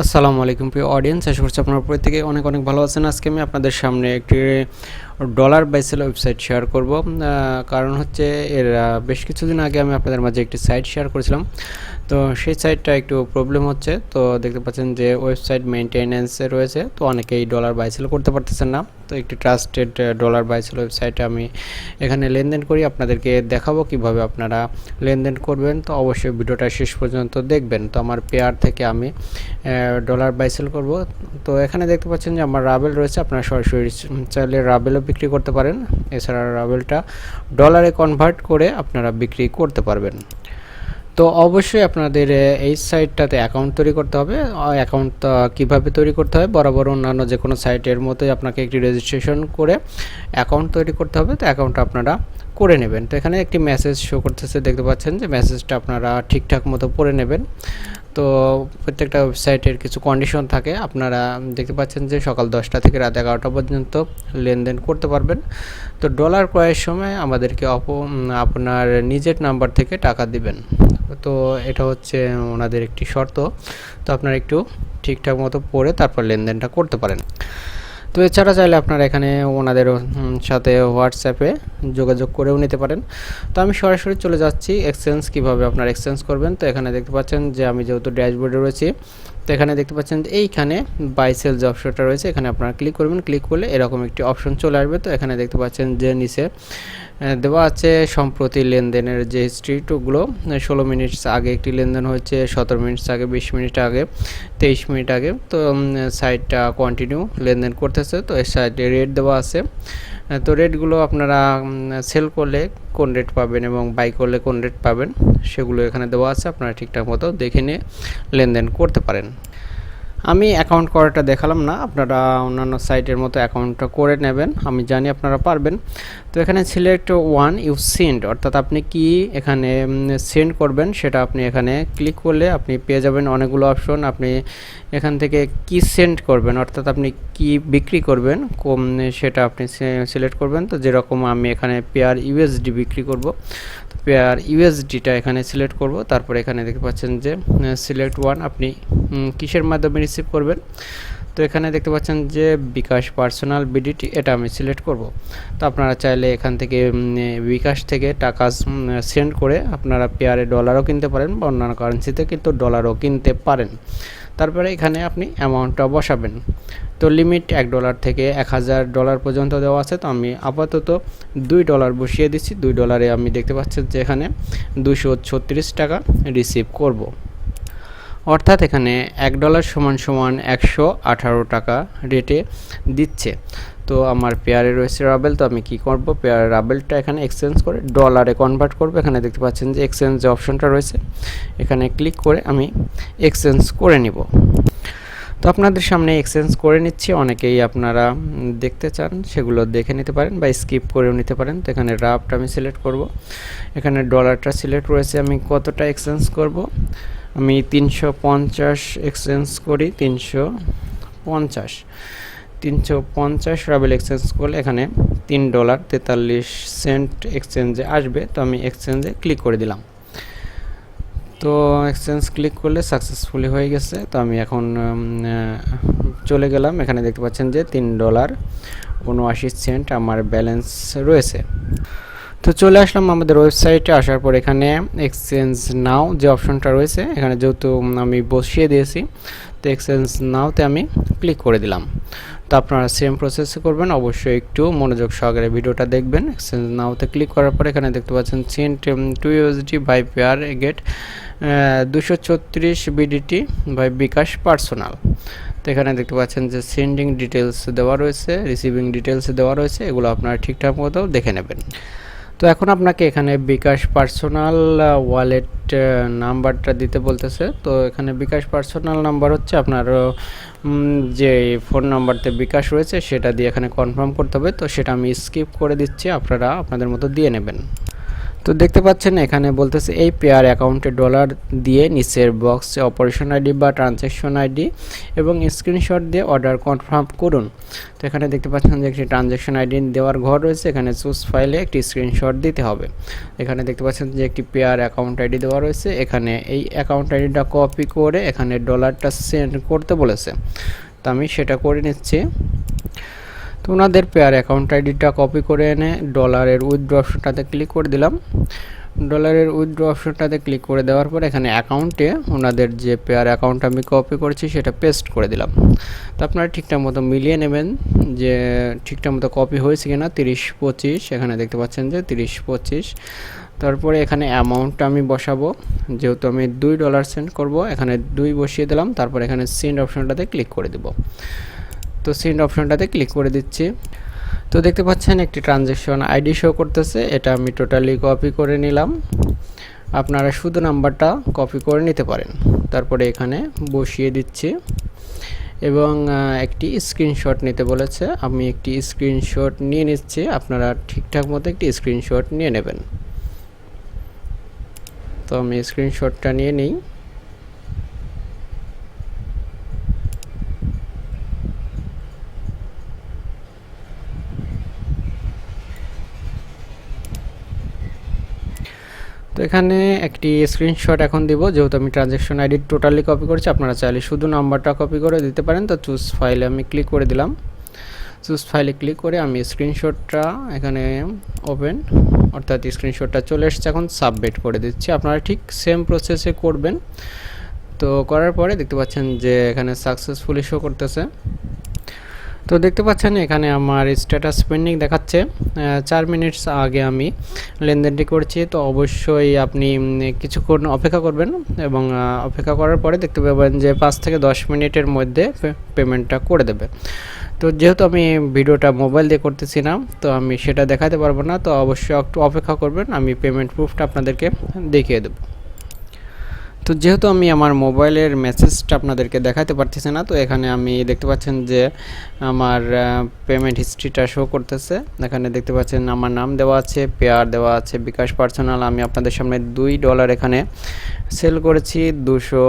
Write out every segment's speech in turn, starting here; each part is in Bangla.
আসসালামু আলাইকুম প্রিয় অডিয়েন্স আশা করছি আপনারা প্রত্যেকে অনেক অনেক ভালো আছেন। আজকে আমি আপনাদের সামনে একটি ডলার বাইসেল ওয়েবসাইট শেয়ার করব। কারণ হচ্ছে এর বেশ কিছুদিন আগে আমি আপনাদের মাঝে একটি সাইট শেয়ার করেছিলাম। তো সেই সাইটটা একটু প্রবলেম হচ্ছে। তো দেখতে পাচ্ছেন যে ওয়েবসাইট মেনটেনেন্সে রয়েছে। তো অনেকেই ডলার বাইসেল করতে পারতেছেন না। তো একটি ট্রাস্টেড ডলার বাইসেল ওয়েবসাইটে আমি এখানে লেনদেন করি। আপনাদেরকে দেখাবো কীভাবে আপনারা লেনদেন করবেন। তো অবশ্যই ভিডিওটা শেষ পর্যন্ত দেখবেন। তো আমার পেয়ার থেকে আমি ডলার বাইসেল করব। তো এখানে দেখতে পাচ্ছেন যে আমার রাবেল রয়েছে। আপনারা সরাসরি চাইলে রাবেলও বিক্রি করতে পারেন। এছাড়া রাবেলটা ডলারে কনভার্ট করে আপনারা বিক্রি করতে পারবেন। তো অবশ্যই আপনাদের এই সাইটটাতে অ্যাকাউন্ট তৈরি করতে হবে। অ্যাকাউন্ট কীভাবে তৈরি করতে হয় বরাবর অন্যান্য যে কোনো সাইটের মতোই আপনাকে একটি রেজিস্ট্রেশন করে অ্যাকাউন্ট তৈরি করতে হবে। তো অ্যাকাউন্টটা আপনারা করে নেবেন। তো এখানে একটি মেসেজ শো করতেছে, দেখতে পাচ্ছেন যে মেসেজটা আপনারা ঠিকঠাক মতো পড়ে নেবেন। তো প্রত্যেকটা ওয়েবসাইটের কিছু কন্ডিশন থাকে। আপনারা দেখতে পাচ্ছেন যে সকাল দশটা থেকে রাত এগারোটা পর্যন্ত লেনদেন করতে পারবেন। তো ডলার ক্রয়ের সময় আমাদেরকে অপ আপনার নিজের নাম্বার থেকে টাকা দিবেন। তো এটা হচ্ছে ওনাদের একটি শর্ত। তো আপনারা একটু ঠিকঠাক মতো পড়ে তারপর লেনদেনটা করতে পারেন। তো এছাড়া চাইলে আপনারা এখানে ওনাদের সাথে হোয়াটসঅ্যাপে যোগাযোগ করেও নিতে পারেন। তো আমি সরাসরি চলে যাচ্ছি এক্সচেঞ্জ কীভাবে আপনারা এক্সচেঞ্জ করবেন। তো এখানে দেখতে পাচ্ছেন যে আমি যেহেতু ড্যাশবোর্ডে রয়েছি, তো এখানে দেখতে পাচ্ছেন যে এইখানে বাইসেল যে অপশনটা রয়েছে, এখানে আপনারা ক্লিক করবেন। ক্লিক করলে এরকম একটি অপশন চলে আসবে। তো এখানে দেখতে পাচ্ছেন যে নিচে দেওয়া আছে সম্প্রতি লেনদেনের যে হিস্ট্রিটুগুলো ষোলো মিনিট আগে একটি লেনদেন হয়েছে, সতেরো মিনিট আগে, বিশ মিনিট আগে, তেইশ মিনিট আগে। তো সাইটটা কন্টিনিউ লেনদেন করতেছে, তো এর সাইডে রেট দেওয়া আছে। তো রেটগুলো আপনারা সেল করলে কোন রেট পাবেন এবং বাই করলে কোন রেট পাবেন, সেগুলো এখানে দেওয়া আছে, আপনারা ঠিকঠাক মতো দেখে নিয়ে লেনদেন করতে পারেন। আমি অ্যাকাউন্ট করাটা দেখালাম না, আপনারা অন্যান্য সাইটের মতো অ্যাকাউন্টটা করে নেবেন, আমি জানি আপনারা পারবেন। তো এখানে সিলেক্ট ওয়ান ইউ সেন্ড অর্থাৎ আপনি কি এখানে সেন্ড করবেন, সেটা আপনি এখানে ক্লিক করলে আপনি পেয়ে যাবেন অনেকগুলো অপশন আপনি এখান থেকে কি সেন্ড করবেন, অর্থাৎ আপনি কি বিক্রি করবেন কম সেটা আপনি সিলেক্ট করবেন। তো যেরকম আমি এখানে পেয়ার ইউএসডি বিক্রি করব, তো পেয়ার ইউএসডিটা এখানে সিলেক্ট করব। তারপর এখানে দেখতে পাচ্ছেন যে সিলেক্ট ওয়ান আপনি কিসের মাধ্যমে রিসিভ করবেন? তো এখানে দেখতে পাচ্ছেন যে বিকাশ পার্সোনাল বিডিটি, এটা আমি সিলেক্ট করব। তো আপনারা চাইলে এখান থেকে বিকাশ থেকে টাকা সেন্ড করে আপনারা পেয়ারে ডলারও কিনতে পারেন বা অন্যান্য কারেন্সিতে কিন্তু ডলারও কিনতে পারেন। তারপরে এখানে আপনি অ্যামাউন্টটা বসাবেন। তো লিমিট এক ডলার থেকে এক হাজার ডলার পর্যন্ত দেওয়া আছে। তো আমি আপাতত দুই ডলার বসিয়ে দিচ্ছি। দুই ডলারে আমি দেখতে পাচ্ছেন যে এখানে দুশো টাকা রিসিভ করব। অর্থাৎ এখানে এক ডলার সমান সমান একশো আঠারো টাকা রেটে দিচ্ছে। তো আমার পেয়ারে রয়েছে রাবেল, তো আমি কি করব? পেয়ার রাবেলটা এখানে এক্সচেঞ্জ করে ডলারে কনভার্ট করব। এখানে দেখতে পাচ্ছেন যে এক্সচেঞ্জ যে অপশনটা রয়েছে, এখানে ক্লিক করে আমি এক্সচেঞ্জ করে নিব। তো আপনাদের সামনে এক্সচেঞ্জ করে নিচ্ছি। অনেকেই আপনারা দেখতে চান, সেগুলো দেখে নিতে পারেন বা স্কিপ করেও নিতে পারেন। তো এখানে রাফটা আমি সিলেক্ট করব। এখানে ডলারটা সিলেক্ট রয়েছে, আমি কতটা এক্সচেঞ্জ করব? আমি তিনশো পঞ্চাশ এক্সচেঞ্জ করি, তিনশো পঞ্চাশ। তিনশো পঞ্চাশ রাবেল এক্সচেঞ্জ করলে এখানে তিন ডলার তেতাল্লিশ সেন্ট এক্সচেঞ্জে আসবে। তো আমি এক্সচেঞ্জে ক্লিক করে দিলাম। তো এক্সচেঞ্জ ক্লিক করলে সাকসেসফুলি হয়ে গেছে। তো আমি এখন চলে গেলাম। এখানে দেখতে পাচ্ছেন যে তিন ডলার উনআশি সেন্ট আমার ব্যালেন্স রয়েছে। তো চলে আসলাম আমাদের ওয়েবসাইটে আসার পর এখানে এক্সচেঞ্জ নাও যে অপশনটা রয়েছে, এখানে যেহেতু আমি বসিয়ে দিয়েছি, তো এক্সচেঞ্জ নাওতে আমি ক্লিক করে দিলাম। তো আপনারা সেম প্রসেসে করবেন, অবশ্যই একটু মনোযোগ সহকারে ভিডিওটা দেখবেন। এক্সচেঞ্জ নাওতে ক্লিক করার পর এখানে দেখতে পাচ্ছেন send two USD by Payeer get দুশো ছত্রিশ বিডিটি বাই বিকাশ পার্সোনাল। তো এখানে দেখতে পাচ্ছেন যে সেন্ডিং ডিটেলস দেওয়া রয়েছে রিসিভিং ডিটেলস দেওয়া রয়েছে, এগুলো আপনারা ঠিকঠাক মতো দেখে নেবেন। তো এখন আপনাকে এখানে বিকাশ পার্সোনাল ওয়ালেট নাম্বারটা দিতে বলতেছে। তো এখানে বিকাশ পার্সোনাল নাম্বার হচ্ছে আপনার যে ফোন নাম্বারতে বিকাশ রয়েছে সেটা দিয়ে এখানে কনফার্ম করতে হবে। তো সেটা আমি স্কিপ করে দিচ্ছি, আপনারা আপনাদের মতো দিয়ে নেবেন। তো দেখতে পাচ্ছেন, এখানে বলতেছে এই পেয়ার অ্যাকাউন্টে ডলার দিয়ে নিচের বক্সে অপারেশন আইডি বা ট্রানজ্যাকশন আইডি এবং স্ক্রিনশট দিয়ে অর্ডার কনফার্ম করুন। তো এখানে দেখতে পাচ্ছেন যে একটি ট্রানজ্যাকশন আইডি দেওয়ার ঘর রয়েছে, এখানে চুজ ফাইলে একটি স্ক্রিনশট দিতে হবে। এখানে দেখতে পাচ্ছেন যে একটি পেয়ার অ্যাকাউন্ট আইডি দেওয়া রয়েছে, এখানে এই অ্যাকাউন্ট আইডিটা কপি করে এখানে ডলারটা সেন্ড করতে বলেছে। তো আমি সেটা করে নিচ্ছি। তো ওনাদের পেয়ার অ্যাকাউন্ট আইডিটা কপি করে এনে ডলারের উইথড্র অপশনটাতে ক্লিক করে দিলাম। ডলারের উইথড্র অপশনটাতে ক্লিক করে দেওয়ার পর এখানে অ্যাকাউন্টে ওনাদের যে পেয়ার অ্যাকাউন্ট আমি কপি করেছি সেটা পেস্ট করে দিলাম। তো আপনারা ঠিকঠাক মতো মিলিয়ে নেবেন যে ঠিকঠাক মতো কপি হয়েছে কিনা। তিরিশ পঁচিশ, এখানে দেখতে পাচ্ছেন যে তিরিশ পঁচিশ। তারপরে এখানে অ্যামাউন্টটা আমি বসাবো। যেহেতু আমি দুই ডলার সেন্ড করব, এখানে দুই বসিয়ে দিলাম। তারপর এখানে সেন্ড অপশনটাতে ক্লিক করে দেবো। তো সেন্ড অপশনটাতে ক্লিক করে দিচ্ছি। তো দেখতে পাচ্ছেন একটি ট্রানজ্যাকশন আইডি শো করতেছে। এটা আমি টোটালি কপি করে নিলাম। আপনারা শুধু নাম্বারটা কপি করে নিতে পারেন। তারপরে এখানে বসিয়ে দিচ্ছি। এবং একটি স্ক্রিনশট নিতে বলেছে। আমি একটি স্ক্রিনশট নিয়ে নিচ্ছি। আপনারা ঠিকঠাক মতো একটি স্ক্রিনশট নিয়ে নেবেন। তো আমি স্ক্রিনশটটা নিয়ে নিই। এখানে একটি স্ক্রিনশট এখন দিব, যেহেতু আমি ট্রানজ্যাকশন আইডি টোটালি কপি করছি, আপনারা চাইলে শুধু নাম্বারটা কপি করে দিতে পারেন। তো চুজ ফাইলে আমি ক্লিক করে দিলাম। চুজ ফাইলে ক্লিক করে আমি স্ক্রিনশটটা এখানে ওপেন অর্থাৎ স্ক্রিনশটটা চলে এসছে, এখন সাবমিট করে দিচ্ছি। আপনারা ঠিক সেম প্রসেসে করবেন। তো করার পরে দেখতে পাচ্ছেন যে এখানে সাকসেসফুলি শো করতেছে। তো দেখতে পাচ্ছেন এখানে আমার স্ট্যাটাস পেন্ডিং দেখাচ্ছে। চার মিনিটস আগে আমি লেনদেনটি করছি, তো অবশ্যই আপনি কিছুক্ষণ অপেক্ষা করবেন এবং অপেক্ষা করার পরে দেখতে পাবেন যে পাঁচ থেকে দশ মিনিটের মধ্যে পেমেন্টটা করে দেবে। তো যেহেতু আমি ভিডিওটা মোবাইল দিয়ে করতেছি না, তো আমি সেটা দেখাতে পারব না, তো অবশ্যই একটু অপেক্ষা করবেন, আমি পেমেন্ট প্রুফটা আপনাদেরকে দেখিয়ে দেবো। তো যেহেতু আমি আমার মোবাইলের মেসেজটা আপনাদেরকে দেখাতে পারতেছি না, তো এখানে আমি দেখতে পাচ্ছেন যে আমার পেমেন্ট হিস্ট্রিটা শো করতেছে। এখানে দেখতে পাচ্ছেন আমার নাম দেওয়া আছে পেয়ার দেওয়া আছে, বিকাশ পার্সোনাল আমি আপনাদের সামনে দুই ডলার এখানে সেল করেছি, দুশো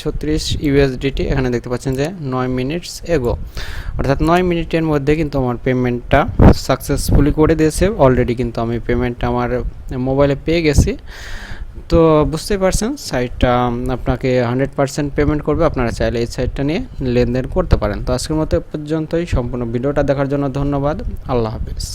ছত্রিশ ইউএসডিটি এখানে দেখতে পাচ্ছেন যে নয় মিনিটস এগো অর্থাৎ নয় মিনিটের মধ্যে কিন্তু আমার পেমেন্টটা সাকসেসফুলি করে দিয়েছে। অলরেডি কিন্তু আমি পেমেন্টটা আমার মোবাইলে পেয়ে গেছি। তো বুঝতেই পারছেন সাইটটা আপনাকে হান্ড্রেড পার্সেন্ট পেমেন্ট করবে। আপনারা চাইলে এই সাইটটা নিয়ে লেনদেন করতে পারেন। তো আজকের মতো পর্যন্তই। সম্পূর্ণ ভিডিওটা দেখার জন্য ধন্যবাদ। আল্লাহ হাফিজ।